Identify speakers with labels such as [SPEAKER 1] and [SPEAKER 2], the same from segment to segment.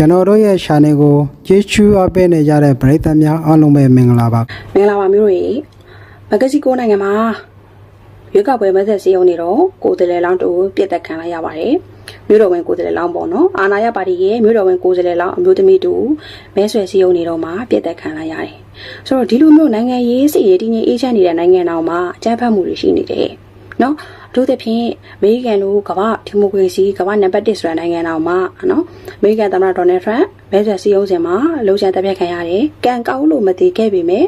[SPEAKER 1] ကျွန်တော်တို့ရဲ့ channel ကိုကြည့်ချူအပ်ပေးနေကြတဲ့ပရိသတ်များအားလုံးပဲမင်္ဂလာပါ
[SPEAKER 2] မင်္ဂလာပါမျိုးတွေမဂ္ဂစီကိုနိုင်ငံမှာရွေးကောက်ပွဲမဲဆက်စည်းရုံးနေတော့ကိုယ်တလဲလောင်းတူပြစ်သက်ခံလိုက်ရပါတယ်မြို့တော်ဝင်ကိုယ်တလဲလောင်းပေါ့နော်အာနာယပါတီရဲ့မြို့တော်ဝင်ကိုယ်တလဲလောင်းအမျိုးသမီးတူမဲဆွယ်စည်းရုံးနေတော့မှပြစ်သက်ခံလိုက်ရတယ်ဆိုတော့ဒီလိုမျိုးနိုင်ငံရေးစီရေးတည်ငြိမ်အေးချမ်းနေတဲ့နိုင်ငံတော်မှာအကြမ်းဖက်မှုတွေရှိနေတယ်နော် အထူးသဖြင့်အမေရိကန်လိုကမ္ဘာဒီမိုကရေစီကမ္ဘာနံပါတ်1ဆိုတဲ့နိုင်ငံတော်မှာနော်အမေရိကန်သမ္မတဒေါ်နယ်ထရန့်မဲဆွယ်စည်းရုံးစဉ်မှာလုံခြံတပ်ဖြတ်ခံရတယ်။ကံကောက်လို့မတည်ခဲ့ပေမဲ့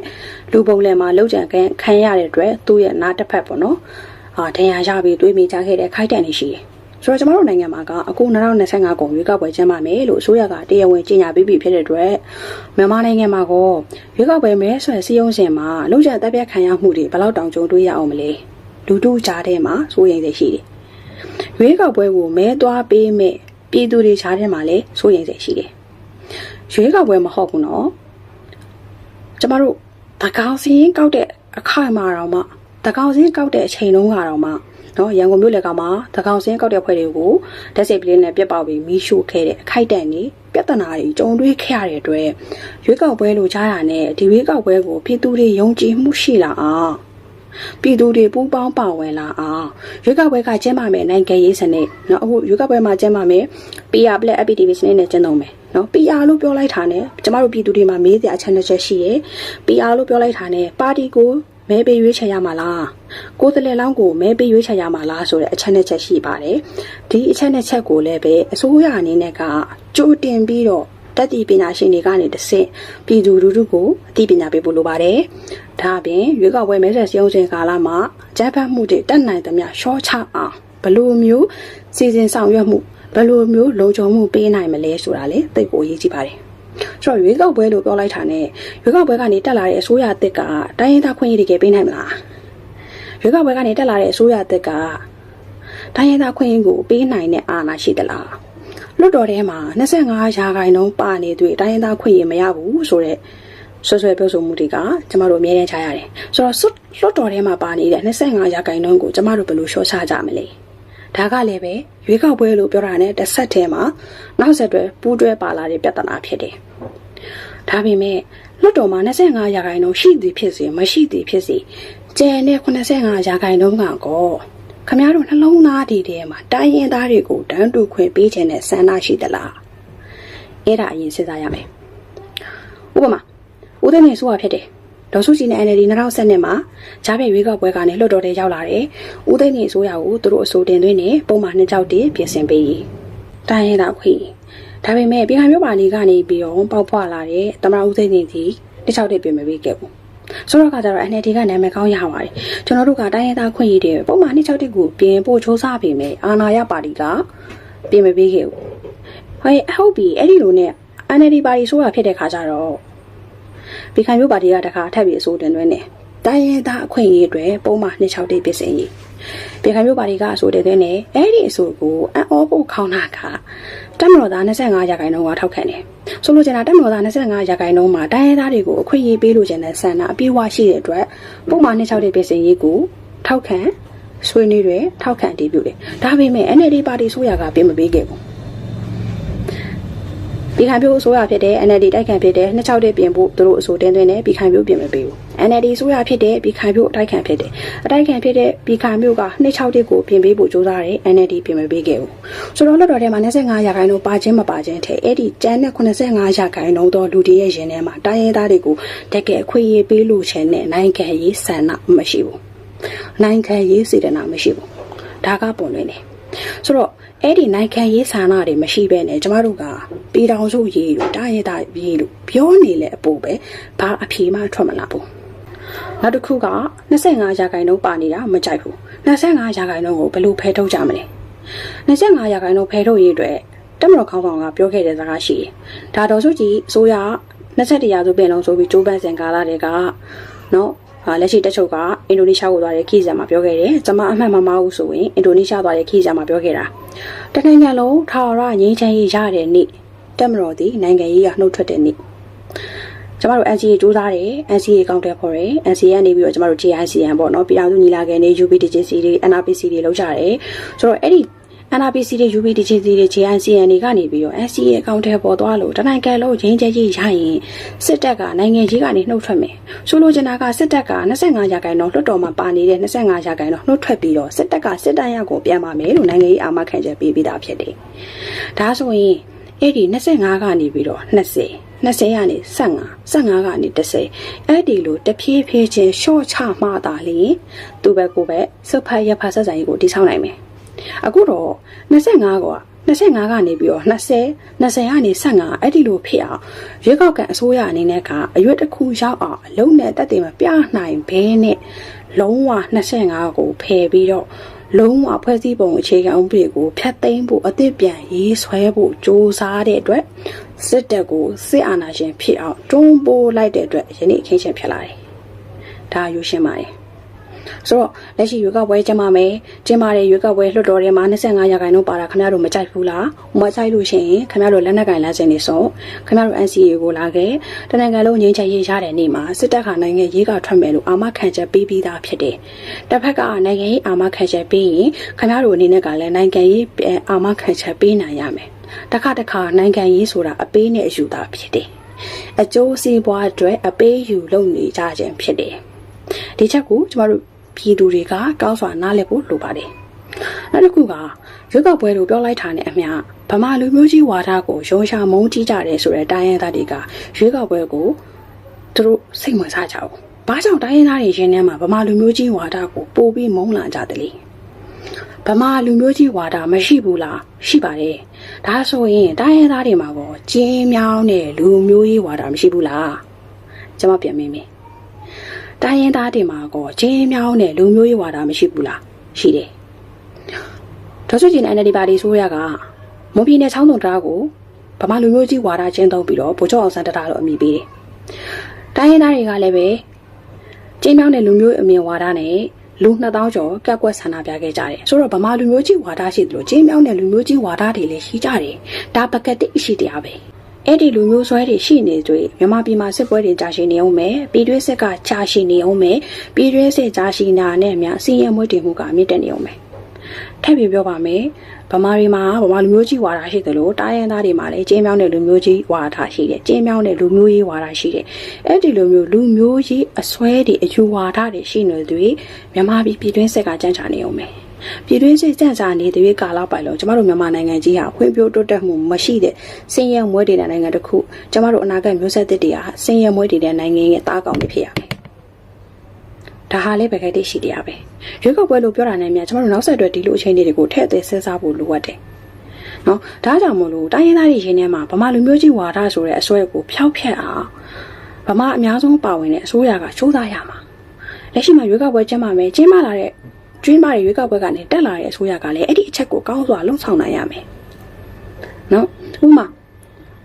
[SPEAKER 2] လူပုံလယ်မှာလုံခြံခံခံရတဲ့အတွက်သူ့ရဲ့နားတစ်ဖက်ပေါ့နော်။အာတရားရပြီးတွေးမိကြခဲ့တဲ့ခိုက်တန်နေရှိတယ်။ဆိုတော့ကျမတို့နိုင်ငံမှာကအခု2025ခုရွေးကောက်ပွဲကျင်းပမယ်လို့အစိုးရကတရားဝင်ကြေညာပြီးပြီဖြစ်တဲ့အတွက်မြန်မာနိုင်ငံမှာကရွေးကောက်ပွဲမဲဆွယ်စည်းရုံးစဉ်မှာလုံခြံတပ်ဖြတ်ခံရမှုတွေဘယ်လောက်တောင်ကြုံတွေ့ရအောင်မလဲ။ လူတို့ကြားထဲမှာစိုးရိမ်စိတ်ရှိတယ်။ရွေးကောက်ပွဲကိုမဲသွားပေးမဲ့ပြည်သူတွေကြားထဲမှာလည်းစိုးရိမ်စိတ်ရှိတယ်။ရွေးကောက်ပွဲမဟုတ်ဘူးနော်။ကျမတို့တကောင်စင်းကောက်တဲ့အခိုင်အမာတော့မှတကောင်စင်းကောက်တဲ့အချိန်တုန်းကတော့မှနော်ရန်ကုန်မြို့လယ်ကောင်မှာတကောင်စင်းကောက်တဲ့ဖွဲ့တွေကိုဓာတ်စိတ်ပလင်းနဲ့ပြတ်ပေါက်ပြီးမီးရှို့ခဲ့တဲ့အခိုက်အတန့်တွေပြဿနာတွေကြုံတွေ့ခဲ့ရတဲ့အတွက်ရွေးကောက်ပွဲလိုကြားတာနဲ့ဒီရွေးကောက်ပွဲကိုပြည်သူတွေယုံကြည်မှုရှိလာအောင် ပြည်သူတွေပူးပေါင်းပါဝင်လာအောင်ရွေးကောက်ပွဲကကျင်းပမယ်နိုင်ငံရေးစနစ်နော်အခုရွေးကောက်ပွဲမှာကျင်းပမယ် PR Black Activity စနစ်နဲ့ကျင်းသုံးမယ်နော် PR လို့ပြောလိုက်တာနဲ့ကျမတို့ပြည်သူတွေမှာမေးစရာအချက်တစ်ချက်ရှိရယ် PR လို့ပြောလိုက်တာနဲ့ပါတီကိုမဲပေးရွေးချယ်ရမှာလားကိုယ်တလဲလောင်းကိုမဲပေးရွေးချယ်ရမှာလားဆိုတဲ့အချက်နဲ့ချက်ရှိပါတယ်ဒီအချက်နဲ့ချက်ကိုလည်းပဲအစိုးရအနေနဲ့ကကြိုတင်ပြီးတော့ တက်တီပညာရှင်တွေကနေတဆင့်ပြည်သူလူထုကိုအသိပညာပေးဖို့လိုပါတယ်။ဒါအပြင်ရွေးကောက်ပွဲမဲဆက်စည်းရုံးစဉ်ကာလမှာဂျပန်မှုတွေတက်နိုင်သမျှရှော့ချအောင်ဘယ်လိုမျိုးစီစဉ်ဆောင်ရွက်မှုဘယ်လိုမျိုးလုံခြုံမှုပေးနိုင်မလဲဆိုတာလေသိကိုအရေးကြီးပါတယ်။ဆိုတော့ရွေးကောက်ပွဲလို့ပြောလိုက်တာနဲ့ရွေးကောက်ပွဲကနေတက်လာတဲ့အစိုးရအသစ်ကတိုင်းရင်းသားခွင့်ရည်တွေပေးနိုင်မလား။ရွေးကောက်ပွဲကနေတက်လာတဲ့အစိုးရအသစ်ကတိုင်းရင်းသားခွင့်ရည်ကိုပေးနိုင်တဲ့အာဏာရှိသလား။ လွတ်တော်ထဲမှာ25ရာခိုင်နှုန်းပါနေတွေ့တိုင်းရင်းသားခွင့်ရမရဘူးဆိုတော့ဆွဆွဲပြောဆိုမှုတွေကကျမတို့အမြဲတမ်းချရတယ်ဆိုတော့လွတ်တော်ထဲမှာပါနေတဲ့25ရာခိုင်နှုန်းကိုကျမတို့ဘယ်လိုလျှော့ချကြမလဲဒါကလည်းပဲရွေးကောက်ပွဲလို့ပြောတာနဲ့တစ်ဆက်တည်းမှာနောက်ဆက်တွဲပူးတွဲပါလာတဲ့ပြဿနာဖြစ်တယ်ဒါပေမဲ့လွတ်တော်မှာ25ရာခိုင်နှုန်းရှိသည်ဖြစ်စေမရှိသည်ဖြစ်စေကျန်တဲ့85ရာခိုင်နှုန်းကကော ခမရတို့နှလုံးသားတွေထဲမှာတိုင်းရင်သားတွေကိုတန်းတူခွင့်ပေးခြင်းနဲ့ဆန္ဒရှိသလားအဲ့ဒါအရင်စဉ်းစားရမယ်ဥပမာဦးသိန်းနေဆိုရဖြစ်တယ်ဒေါ်စုကြည်နဲ့ NLD 2012မှာဂျားပြည့်ရွေးကောက်ပွဲကနေလွှတ်တော်ထဲရောက်လာတယ်ဦးသိန်းနေဆိုရကိုသူတို့အဆိုတင်သွင်းနေပုံမှန်နှစ်ကြောက်တည်ပြင်ဆင်ပေးတိုင်းရင်သားခွင့်ဒါပေမဲ့ပြည်ခိုင်မြို့ပါနေကနေပြီးတော့ပေါက်ဖွာလာတဲ့သမရဦးသိန်းနေဒီတစ်ချောက်တည်ပြင်မပေးခဲ့ဘူး ဆိုတော့ကကြတော့ NLD ကနာမည်ကောင်းရပါတယ်ကျွန်တော်တို့ကတိုင်းရင်းသားခွင့်ရည်တွေပုံမှန်နှစ်ချောက်တည်ကိုပြင်ပို့ချိုးစားပေမဲ့အာဏာရပါတီကပြင်မပေးခဲ့ဘူးဟဲ့အဟုတ်ပြီအဲ့ဒီလိုနဲ့ NLD ပါတီဆိုတာဖြစ်တဲ့ခါကျတော့ပြည်ခိုင်မြို့ပါတီကတခါထပ်ပြီးအစိုးတင်သွင်းတယ်တိုင်းရင်းသားအခွင့်အရေးတွေပုံမှန်နှစ်ချောက်တည်ပြင်ဆင်ရေးပြည်ခိုင်မြို့ပါတီကအစိုးတင်သွင်းတယ်အဲ့ဒီအစိုးကိုအံ့ဩဖို့ခေါင်းနာက တက်မတော်သား25ရာခိုင်နှုန်းကထောက်ခံတယ်ဆိုလိုချင်တာတက်မတော်သား25ရာခိုင်နှုန်းမှာတိုင်းရင်းသားတွေကိုအခွင့်အရေးပေးလို့ချင်တဲ့ဆန္ဒအပြည့်အဝရှိတဲ့အတွက်ပုံမှန်နှစ်ချောက်တည်ပြင်ဆင်ရေးကိုထောက်ခံဆွေးနွေးတယ်ထောက်ခံတည်ပြုတယ်ဒါပေမဲ့ NLD ပါတီဆိုရကပြင်မပေးခဲ့ဘူး ပြည်ခိုင်ပြိုးအစိုးရဖြစ်တဲ့ NLD တိုက်ခံဖြစ်တဲ့26တဲ့ပြင်ဖို့သူတို့အစိုးတင်သွင်းတယ်ပြည်ခိုင်ပြိုးပြင်မပေးဘူး NLD အစိုးရဖြစ်တဲ့ပြည်ခိုင်ပြိုးအတိုက်ခံဖြစ်တယ်အတိုက်ခံဖြစ်တဲ့ပြည်ခိုင်ပြိုးက26တဲ့ကိုပြင်ပေးဖို့ကြိုးစားတယ် NLD ပြင်မပေးခဲ့ဘူးဆိုတော့လွှတ်တော်ထဲမှာ25ရာခိုင်နှုန်းပါခြင်းမပါခြင်းထဲအဲ့ဒီကျန်တဲ့85ရာခိုင်နှုန်းသောလူတွေရဲ့ရင်ထဲမှာတိုင်းရင်းသားတွေကိုတကယ်အခွင့်အရေးပေးလို့ခြင်းနဲ့နိုင်ငံရေးဆန္ဒမရှိဘူးနိုင်ငံရေးစေတနာမရှိဘူးဒါကပုံနေတယ် ဆိုတော့အဲ့ဒီနိုင်ငံရေးဆန္ဒတွေမရှိဘဲနဲ့ကျမတို့ကပြည်တော်စုရေးလို့တာရဲတာရေးလို့ပြောနေလေအပူပဲဘာအဖြေမှထွက်မလာဘူးနောက်တစ်ခုက25ရာခိုင်နှုန်းပါနေတာမကြိုက်ဘူး25ရာခိုင်နှုန်းကိုဘယ်လိုဖယ်ထုတ်ကြမလဲ25ရာခိုင်နှုန်းဖယ်ထုတ်ရေးအတွက်တက်မတော်ခေါင်းဆောင်ကပြောခဲ့တဲ့စကားရှိတယ်ဒါတော်စုကြည်အစိုးရ21ရာစုပြင်လုံးဆိုပြီးကျိုးပန်းစင်ကာလာတွေကနော်ဟာ လက်ရှိတက်ချုပ်ကအင်ဒိုနီးရှားကိုသွားတဲ့ခီးစံမှာပြောခဲ့တယ်။ကျွန်မအမှန်မမဟုတ်ဆိုရင်အင်ဒိုနီးရှားသွားတဲ့ခီးစံမှာပြောခဲ့တာ။တနိုင်ငံလုံးထာဝရငြိမ်းချမ်းရေးရတဲ့နေ့တက်မတော်သည်နိုင်ငံရေးကနှုတ်ထွက်တဲ့နေ့ကျမတို့ NCA စူးစမ်းတယ် NCA အကောင့်တက်ဖော်တယ် NCA ကနေပြီးတော့ကျမတို့ JICN ပေါ့နော်ပြည်အောင်စုညီလာခံနေ UPDJC တွေ NRPC တွေလောက်ကြတယ်ဆိုတော့အဲ့ဒီ NRPC တွေ UPDJC တွေ JNCN တွေကနေပြီးတော့ NCA အကောင့်ထဲပေါ်သွားလို့တနိုင်ကလုံးရင်းချဲကြီးရရင်စစ်တပ်ကနိုင်ငံကြီးကနေနှုတ်ထွက်မယ်ဆိုလိုချင်တာကစစ်တပ်က25ရာခိုင်နှုန်းလွှတ်တော်မှာပါနေတဲ့25ရာခိုင်နှုန်းနှုတ်ထွက်ပြီးတော့စစ်တပ်ကစစ်တပ်ရက်ကိုပြန်ပါမယ်လို့နိုင်ငံရေးအာမခံချက်ပေးပြီးသားဖြစ်တယ်ဒါဆိုရင်အဲ့ဒီ25ကနေပြီးတော့20 20ကနေ15 15ကနေ30အဲ့ဒီလိုတဖြည်းဖြည်းချင်းရှော့ချမှသာလျင်သူပဲကိုပဲစုပ်ဖတ်ရဖတ်ဆက်ဆံရေးကိုတည်ဆောက်နိုင်မယ် အခုတော့25က25ကနေပြီးတော့20 20ကနေ15အဲ့ဒီလိုဖြစ်အောင်ရွေးကောက်ကန်အစိုးရအနေနဲ့ကအရွက်တစ်ခုရောက်အောင်အလုံးနဲ့တက်တယ်မပြနိုင်ဘဲနဲ့လုံးဝ25ကိုဖယ်ပြီးတော့လုံးဝဖွဲ့စည်းပုံအခြေခံဥပဒေကိုဖျက်သိမ်းဖို့အသစ်ပြန်ရေးဆွဲဖို့စ조사တဲ့အတွက်စစ်တပ်ကိုစစ်အာဏာရှင်ဖြစ်အောင်တွန်းပိုးလိုက်တဲ့အတွက်ယနေ့အခင်းချင်းဖြစ်လာတယ်။ဒါယူရှင်းပါတယ်။ ဆိုတော့လက်ရှိရွေးကောက်ပွဲကျင်းပမယ်။ကျင်းပတဲ့ရွေးကောက်ပွဲလွှတ်တော်ထဲမှာ25ရာခိုင်နှုန်းပါတာခင်ဗျားတို့မကြိုက်ဘူးလား။မကြိုက်လို့ရှိရင်ခင်ဗျားတို့လက်နက်ကင်လမ်းစဉ်တွေဆုံးခင်ဗျားတို့ NCA ကိုလာခဲ့တနင်္ဂနွေလုံးငင်းချရေးရတဲ့နေ့မှာစစ်တပ်ကနိုင်ငံရေးကထွက်မယ်လို့အာမခံချက်ပေးပြီးသားဖြစ်တယ်။တစ်ဖက်ကနိုင်ငံရေးအာမခံချက်ပေးရင်ခင်ဗျားတို့အနေနဲ့ကလည်းနိုင်ငံရေးအာမခံချက်ပေးနိုင်ရမယ်။တစ်ခါတစ်ခါနိုင်ငံရေးဆိုတာအပေးနဲ့အယူတာဖြစ်တယ်။အကျိုးစီးပွားအတွက်အပေးယူလုပ်နေကြခြင်းဖြစ်တယ်။ဒီချက်ကိုကျမတို့ ပြည်သူတွေကကောင်းစွာနားလည်ဖို့လိုပါတယ်။နောက်တစ်ခုကရွေးကောက်ပွဲလို့ပြောလိုက်တာနဲ့အမျှဗမာလူမျိုးကြီးဝါဒကိုရုံရှာမုန်းကြီးကြတယ်ဆိုတဲ့တိုင်းရင်းသားတွေကရွေးကောက်ပွဲကိုသူတို့စိတ်ဝင်စားကြအောင်။ဘာကြောင့်တိုင်းရင်းသားတွေရင်းထဲမှာဗမာလူမျိုးကြီးဝါဒကိုပို့ပြီးမုန်းလာကြတယ်လဲ။ဗမာလူမျိုးကြီးဝါဒမရှိဘူးလားရှိပါတယ်။ဒါဆိုရင်တိုင်းရင်းသားတွေမှာပေါ့ကျင်းမြောင်းတဲ့လူမျိုးကြီးဝါဒမရှိဘူးလား။ကျွန်မပြန်မင်းမင်း တိုင်းရင်းသားတွေမှာကောကျင်းမြောင်းတဲ့လူမျိုးရေးဝါဒမရှိဘူးလားရှိတယ်ဒေါ်စုကျင် NLD ပါတီဆိုရကမွန်ပြည်နယ်ချောင်းတုံတရားကိုဗမာလူမျိုးကြီးဝါဒကျင်းသုံးပြီးတော့ဗိုလ်ချုပ်အောင်ဆန်းတရားလို့အမည်ပေးတယ်တိုင်းရင်းသားတွေကလည်းပဲကျင်းမြောင်းတဲ့လူမျိုးအမြင်ဝါဒနဲ့လူ2000ကျော်ကက်ကွက်ဆန္ဒပြခဲ့ကြတယ်ဆိုတော့ဗမာလူမျိုးကြီးဝါဒရှိတယ်လို့ကျင်းမြောင်းတဲ့လူမျိုးကြီးဝါဒတွေလည်းရှိကြတယ်ဒါပကက်တစ်ရှိတရားပဲ အဲ့ဒီလူမျိုးဆွဲတွေရှိနေတွေ့မြန်မာပြည်မှာစစ်ပွဲတွေကြာရှည်နေအောင်မယ်ပြည်တွင်းစစ်ကကြာရှည်နေအောင်မယ်ပြည်တွင်းစစ်ကြာရှည်နာနဲ့အများစီးရဲမွေးတင်မှုကအမြင့်တက်နေအောင်မယ်ထပ်ပြီးပြောပါမယ်ဗမာတွေမှာဗမာလူမျိုးကြီးဝါဒရှိတယ်လို့တိုင်းရင်းသားတွေမှာလည်းကျင်းမြောင်းတဲ့လူမျိုးကြီးဝါဒရှိတယ်ကျင်းမြောင်းတဲ့လူမျိုးရေးဝါဒရှိတယ်အဲ့ဒီလိုမျိုးလူမျိုးကြီးအစွဲတွေအယူဝါဒတွေရှိနေတွေ့မြန်မာပြည်ပြည်တွင်းစစ်ကကြမ်းချနေအောင်မယ် ပြည်တွင်းစစ်ကြန့်ကြာနေတဲ့ကာလပိုင်လို့ကျမတို့မြန်မာနိုင်ငံကြီးဟာဖွံ့ဖြိုးတိုးတက်မှုမရှိတဲ့စင်ရဲမွဲတဲ့နိုင်ငံတစ်ခုကျမတို့အနာဂတ်မျိုးဆက်သစ်တွေဟာစင်ရဲမွဲတဲ့နိုင်ငံရဲ့တားကောင်တွေဖြစ်ရမယ်။ဒါဟာလည်းပဲခိုက်တဲ့ရှိတရားပဲ။ရွေးကောက်ပွဲလို့ပြောတာနဲ့များကျမတို့နောက်ဆက်တွဲဒီလိုအချိန်တွေကိုထည့်သွင်းစဉ်းစားဖို့လိုအပ်တယ်။နော်ဒါကြောင့်မို့လို့တိုင်းရင်းသားတွေရင်းထဲမှာဗမာလူမျိုးကြီးဝါဒဆိုတဲ့အစွဲကိုဖျောက်ဖျက်အောင်ဗမာအများဆုံးပါဝင်တဲ့အစိုးရကစူးစမ်းရမှာ။လက်ရှိမှာရွေးကောက်ပွဲကျင်းပမယ်ကျင်းပလာတဲ့ ကျွင်းမတွေရွေးကောက်ပွဲကနေတက်လာတဲ့အစိုးရကလည်းအဲ့ဒီအချက်ကိုကောင်းစွာလုံဆောင်နိုင်ရမယ်။နော်ဥပမာ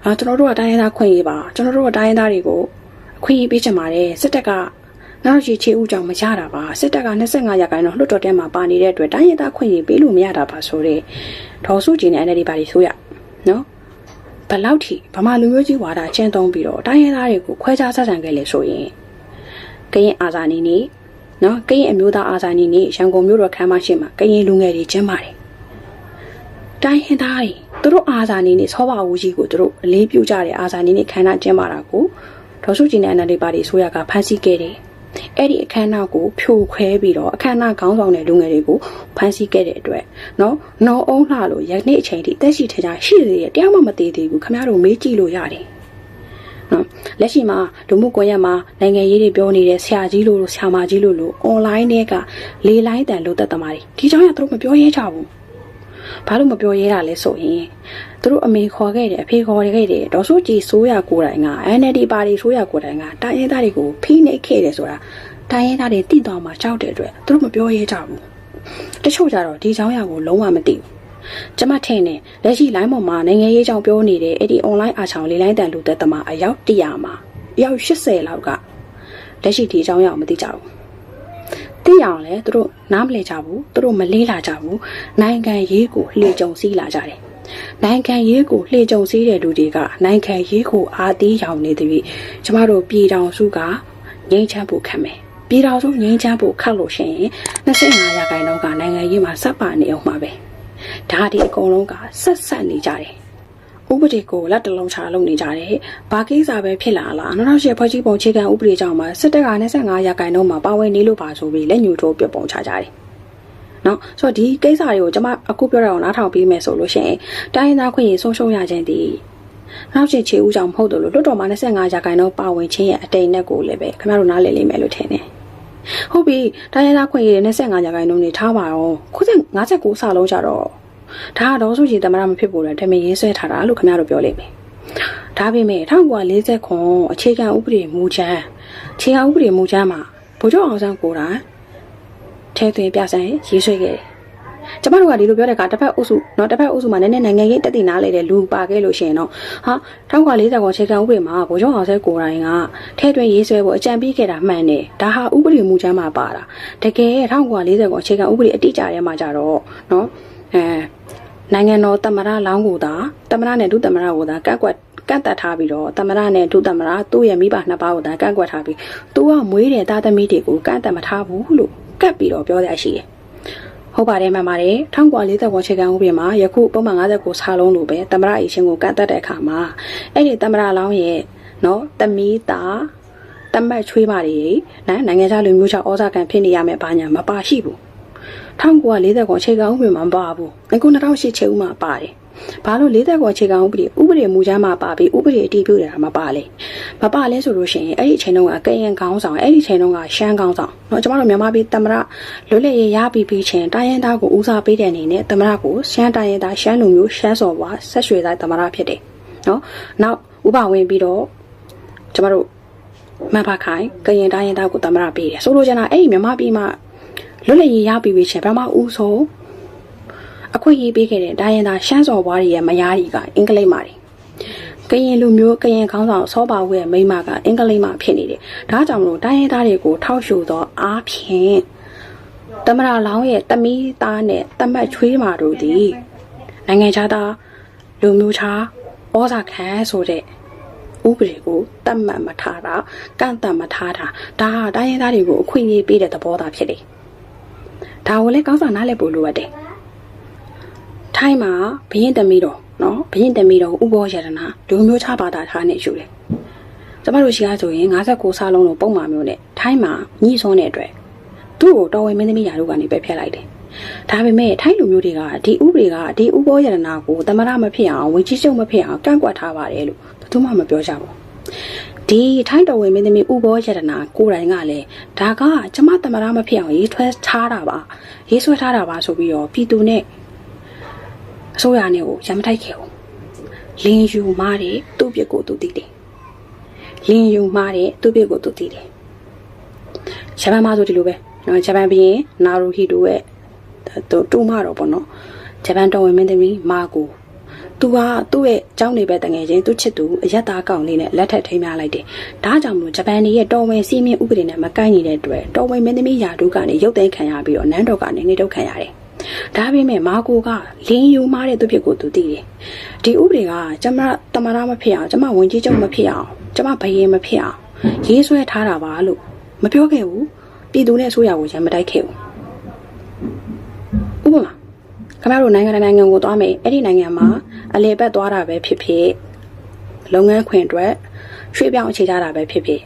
[SPEAKER 2] အာကျွန်တော်တို့ကတိုင်းရင်းသားခွင့်ရေးပါကျွန်တော်တို့ကတိုင်းရင်းသားတွေကိုအခွင့်အရေးပေးချင်ပါတယ်စစ်တပ်ကနောက်ချီချေဦးကြောင့်မရတာပါစစ်တပ်က25ရာခိုင်နှုန်းလွှတ်တော်ထဲမှာပါနေတဲ့အတွက်တိုင်းရင်းသားခွင့်ရေးပေးလို့မရတာပါဆိုတော့ဒေါ်စုကြည်နဲ့ NLD ပါတီဆိုရနော်ဘယ်လောက်ထိဗမာလူမျိုးကြီးဝါဒကျင်းသုံးပြီးတော့တိုင်းရင်းသားတွေကိုခွဲခြားဆက်ဆံခဲ့လေဆိုရင်ကရင်အာဇာနည်နေ နော်ကရင်အမျိုးသားအာဇာနည်နေ့ရန်ကုန်မြို့တော်ခမ်းမရှိမှာကရင်လူငယ်တွေကျင်းပါတယ်တိုင်းဟင်သားတွေသူတို့အာဇာနည်နေ့ဆောပါဦးကြီးကိုသူတို့အလေးပြုကြတဲ့အာဇာနည်နေ့ခမ်းနားကျင်းပါတာကိုဒေါ်စုကြည်နဲ့အန်ဒီပါတီဆိုရကဖမ်းဆီးခဲ့တယ်အဲ့ဒီအခမ်းအနားကိုဖြိုခွဲပြီးတော့အခမ်းအနားခေါင်းဆောင်တဲ့လူငယ်တွေကိုဖမ်းဆီးခဲ့တဲ့အတွက်နော်နော်အုံးလှလို့ယနေ့အချိန်ထိတက်ရှိထကြရှိသေးတယ်တရားမှမသေးသေးဘူးခင်ဗျားတို့မေးကြည့်လို့ရတယ် နော်လက်ရှိမှာလူမှုကွန်ရက်မှာနိုင်ငံရေးတွေပြောနေတဲ့ဆရာကြီးလို့ဆရာမကြီးလို့လို့ online တွေကလေလိုင်းတန်လို့သက်သမားတွေဒီကြောင့်ရသူတို့မပြောရဲကြဘူးဘာလို့မပြောရဲတာလဲဆိုရင်သူတို့အမေခေါ်ခဲ့တယ်အဖေခေါ်ခဲ့တယ်ဒေါ်စုကြည်ဆိုးရကိုယ်တိုင်က NLD ပါတီဆိုးရကိုယ်တိုင်ကတိုင်းရင်းသားတွေကိုဖိနှိပ်ခဲ့တယ်ဆိုတာတိုင်းရင်းသားတွေတိတော်မှာကြောက်တဲ့အတွက်သူတို့မပြောရဲကြဘူးတချို့ကြတော့ဒီကြောင်းရကိုလုံးဝမသိဘူး ကျမထင်တယ်လက်ရှိ line ပေါ်မှာနိုင်ငံရေးကြောင်ပြောနေတဲ့အဲ့ဒီ online အားချောင်းလေးလိုင်းတန်လူသက်သမားအယောက်100မှာအယောက်80လောက်ကလက်ရှိဒီအကြောင်းရအောင်မသိကြဘူးသိရအောင်လဲသူတို့နားမလည်ကြဘူးသူတို့မလေးလာကြဘူးနိုင်ငံရေးကိုလှေကြုံစည်းလာကြတယ်နိုင်ငံရေးကိုလှေကြုံစည်းတဲ့လူတွေကနိုင်ငံရေးကိုအာသီးရောင်နေသည်ကျမတို့ပြည်တော်စုကငြိမ်းချမ်းဖို့ခံမယ်ပြည်တော်စုငြိမ်းချမ်းဖို့ခတ်လို့ရှိရင်25ရာခိုင်နှုန်းကနိုင်ငံရေးမှာစပ်ပါနေအောင်မှာပဲ ဒါဒီအကုန်လုံးကဆက်ဆက်နေကြတယ်ဥပဒေကိုလက်တလုံးချလုပ်နေကြတယ်။ဘာကိစ္စပဲဖြစ်လာလား။2008ဖွဲ့စည်းပုံအခြေခံဥပဒေကြောင့်မှစစ်တပ်က25ရာခိုင်နှုန်းမှာပါဝင်နေလို့ပါဆိုပြီးလက်ညှိုးထိုးပြပုံချကြတယ်။နော်ဆိုတော့ဒီကိစ္စတွေကိုကျွန်မအခုပြောရအောင်နားထောင်ပြီးမယ်ဆိုလို့ရှိရင်တိုင်းရင်းသားခွင့်ရဆုံးရှုံးရခြင်းဒီနောက်ချင်းချေဦးကြောင့်မဟုတ်တယ်လို့လွတ်တော်မှာ25ရာခိုင်နှုန်းပါဝင်ခြင်းရဲ့အတိတ်နဲ့ကိုလည်းပဲခင်ဗျားတို့နားလည်လိမ့်မယ်လို့ထင်တယ်။ ဟုတ်ပြီတိုင်းရင်းသားခွင့်ရ25ရာခိုင်နှုန်းနေထားပါတော့ခုစ59စာလုံးကြတော့ဒါကတော့ဆိုရင်တမရမဖြစ်ဖို့လည်းတမင်ရေးဆွဲထားတာလို့ခင်ဗျားတို့ပြောလိမ့်မယ်။ဒါပေမဲ့1940ခွန်အခြေခံဥပဒေမူချမ်းအခြေခံဥပဒေမူချမ်းမှာဗိုလ်ချုပ်အောင်ဆန်းကိုယ်တိုင်ထဲသွင်းပြဆိုင်ရေးဆွဲခဲ့တယ်။ ကျမတို့ကဒီလိုပြောတဲ့အခါတစ်ဖက်အုပ်စုเนาะတစ်ဖက်အုပ်စုမှာနည်းနည်းနိုင်ငံရေးတက်တည်နားလေတဲ့လူပါခဲ့လို့ရှိရင်တော့ဟာ1940ခွန်အခြေခံဥပဒေမှာဗိုလ်ချုပ်အောင်ဆန်းကိုယ်တိုင်ကထဲသွင်းရေးဆွဲဖို့အကြံပေးခဲ့တာမှန်တယ်။ဒါဟာဥပဒေမူချမ်းမှာပါတာ။တကယ်1940ခွန်အခြေခံဥပဒေအတိအကျထဲမှာကြတော့เนาะအဲနိုင်ငံတော်တမရလောင်းကိုသာတမရနဲ့ဒုတမရကိုသာကန့်ကွက်ကန့်တက်ထားပြီးတော့တမရနဲ့ဒုတမရသူ့ရဲ့မိဘနှစ်ပါးကိုသာကန့်ကွက်ထားပြီးသူကမွေးတဲ့သားသမီးတွေကိုကန့်တက်မထားဘူးလို့ကတ်ပြီးတော့ပြောရရှိတယ်။ ဟုတ်ပါတယ်မှန်ပါတယ်1940ခွန်ခြေခံဥပဒေမှာယခုပုံမှန်59စာလုံးလိုပဲတမရအရှင်ကိုကန့်တက်တဲ့အခါမှာအဲ့ဒီတမရလောင်းရဲ့နော်တမီးသားတမတ်ချွေးမတွေနော်နိုင်ငံခြားလူမျိုးခြားဩဇာခံဖြစ်နေရမယ်ဘာညာမပါရှိဘူး1940ခွန်ခြေခံဥပဒေမှာမပါဘူးအခု2008ခြေဥမှာပါတယ်ဘာလို့40ခွန်ခြေခံဥပဒေဥပဒေမူချမ်းမှာပါပြီးဥပဒေအတည်ပြုနေတာမပါလဲ မပါလဲဆိုလို့ရှိရင်အဲ့ဒီအချိန်တုန်းကကရင်ခေါင်းဆောင်အဲ့ဒီအချိန်တုန်းကရှမ်းခေါင်းဆောင်เนาะကျမတို့မြန်မာပြည်တမရလွတ်လပ်ရေးရပြီးပြီးချင်းတိုင်းရင်းသားကိုဦးစားပေးတဲ့အနေနဲ့တမရကိုရှမ်းတိုင်းရင်းသားရှမ်းလူမျိုးရှမ်းစော်ဘွားဆက်ရွှေသားတမရဖြစ်တယ်เนาะနောက်ဥပဝင်ပြီးတော့ကျမတို့မဖခိုင်ကရင်တိုင်းရင်းသားကိုတမရပေးတယ်ဆိုလိုချင်တာအဲ့ဒီမြန်မာပြည်မှာလွတ်လပ်ရေးရပြီးပြီးချင်းဗမာဦးဆုံးအခွင့်အရေးပေးခဲ့တဲ့တိုင်းရင်းသားရှမ်းစော်ဘွားတွေရဲ့မယားကြီးကအင်္ဂလိပ်မာတွေ ကရင်လူမျိုးကရင်ခေါင်းဆောင်စောပါဝဲမိန်းမကအင်္ဂလိပ်မှာဖြစ်နေတယ်။ဒါကြောင့်မလို့တိုင်းရင်းသားတွေကိုထောက်ရှုသောအားဖြင့်တမရလောင်းရဲ့တမီးသားနဲ့တမတ်ချွေးမာတို့သည်နိုင်ငံခြားသားလူမျိုးခြားဩဇာခံဆိုတဲ့ဥပဒေကိုတတ်မှတ်မထားတာကန့်တတ်မထားတာဒါဟာတိုင်းရင်းသားတွေကိုအခွင့်အရေးပေးတဲ့သဘောသာဖြစ်တယ်။ဒါကိုလည်းကောင်းဆောင်နားလည်ဖို့လိုအပ်တယ်။ထိုင်းမှာဘရင်သမီးတော် နော်ဘရင်သမီးတော်ဥဘောရတနာလူမျိုးခြားဘာသာထားနေယူတယ်။ကျမတို့ရှိကားဆိုရင်59စားလုံးလို့ပုံမှန်မျိုးနဲ့ထိုင်းမှာညှိစွန်းတဲ့အတွက်သူ့ကိုတော်ဝင်မင်းသမီးရာတို့ကနေပဲဖျက်လိုက်တယ်။ဒါပေမဲ့ထိုင်းလူမျိုးတွေကဒီဥပဒေကဒီဥဘောရတနာကိုတမရမဖြစ်အောင်ဝင်ကြီးချုပ်မဖြစ်အောင်ကန့်ကွက်ထားပါတယ်လို့ဘယ်သူမှမပြောကြဘူး။ဒီထိုင်းတော်ဝင်မင်းသမီးဥဘောရတနာကိုယ်တိုင်ကလည်းဒါကကျမတမရမဖြစ်အောင်ရေးထွဲထားတာပါရေးဆွဲထားတာပါဆိုပြီးတော့ပြည်သူနဲ့ အစိုးရနဲ့ကိုရမ်းမထိုက်ခဲ့ဘူးလင်းယူမားတယ်သူ့ပြစ်ကိုသူသိတယ်လင်းယူမားတယ်သူ့ပြစ်ကိုသူသိတယ်ဂျပန်မှာဆိုဒီလိုပဲနော်ဂျပန်ဘီရင်နာရူဟီတိုရဲ့သူတူမတော့ပေါ့နော်ဂျပန်တော်ဝင်မင်းသမီးမာကိုသူကသူ့ရဲ့အကြောင်းနေပဲတငယ်ချင်းသူချစ်သူအယက်သားကောင်လေးနဲ့လက်ထက်ထိမ်းများလိုက်တယ်။ဒါကြောင့်မလို့ဂျပန်နေရဲ့တော်ဝင်စီးမင်းဥပဒေနဲ့မကိုက်ညီတဲ့အတွက်တော်ဝင်မင်းသမီးယာဒုကနေရုပ်သိမ်းခံရပြီးတော့နန်းတော်ကနေနေထုတ်ခံရတယ်။ ဒါပေမဲ့မာကိုကလင်းယူမားတဲ့သူဖြစ်ကိုသူသိတယ်။ဒီဥပဒေကကျမတမရမဖြစ်အောင်ကျမဝင်ကြီးချုပ်မဖြစ်အောင်ကျမဘယင်မဖြစ်အောင်ရေးဆွဲထားတာပါလို့မပြောခဲ့ဘူး။ပြည်သူနဲ့ဆိုရကိုရမ်းမတိုက်ခဲ့ဘူး။ဥပမာခင်ဗျားတို့နိုင်ငံတစ်နိုင်ငံကိုသွားမယ်အဲ့ဒီနိုင်ငံမှာအလေပတ်သွားတာပဲဖြစ်ဖြစ်လုပ်ငန်းခွင်အတွက်ရွှေ့ပြောင်းအခြေချတာပဲဖြစ်ဖြစ်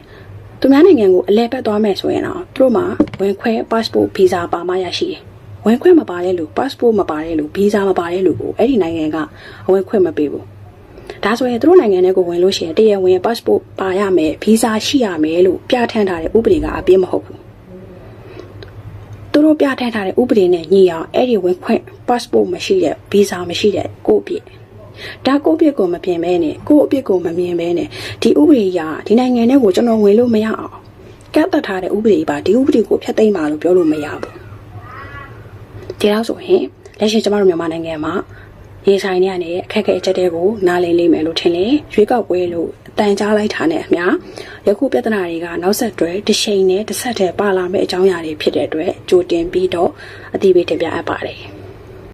[SPEAKER 2] သူများနိုင်ငံကိုအလဲပတ်သွားမယ်ဆိုရင်တော့သူတို့မှာဝင်ခွဲ passport visa ပါမှရရှိတယ်။ ဝင်ခွဲမပါတဲ့လူ passport မပါတဲ့လူ visa မပါတဲ့လူကိုအဲ့ဒီနိုင်ငံကအဝင်ခွဲမပေးဘူး။ဒါဆိုရင်သူတို့နိုင်ငံထဲကိုဝင်လို့ရှိရင်တရားဝင် passport ပါရမယ် visa ရှိရမယ်လို့ပြဋ္ဌာန်းထားတဲ့ဥပဒေကအပြည့်မဟုတ်ဘူး။သူတို့ပြဋ္ဌာန်းထားတဲ့ဥပဒေနဲ့ညီအောင်အဲ့ဒီဝင်ခွင့် passport မရှိတဲ့ visa မရှိတဲ့ကိုယ့်အပြည့်ဒါကိုယ့်အပြစ်ကိုမပြင်မဲနဲ့ကိုယ့်အပြစ်ကိုမမြင်မဲနဲ့ဒီဥပဒေအရဒီနိုင်ငံထဲကိုကျွန်တော်ဝင်လို့မရအောင်ကန့်သက်ထားတဲ့ဥပဒေပါဒီဥပဒေကိုဖျက်သိမ်းပါလို့ပြောလို့မရဘူး ဒီတော့ဆိုရင်လက်ရှိကျမတို့မြန်မာနိုင်ငံမှာရေဆိုင်တွေကနေအခက်အခဲအချက်တွေကိုနားလည်လိမ့်မယ်လို့ထင်တယ်ရွေးကောက်ပွဲလို့အတန်ကြားလိုက်တာနဲ့အမျှယခုပြဿနာတွေကနောက်ဆက်တွဲတစ်ချိန်နဲ့တစ်ဆက်တည်းပါလာမယ့်အကြောင်းအရာတွေဖြစ်တဲ့အတွက်ကြိုတင်ပြီးတော့အတိအပေးတင်ပြအပ်ပါတယ်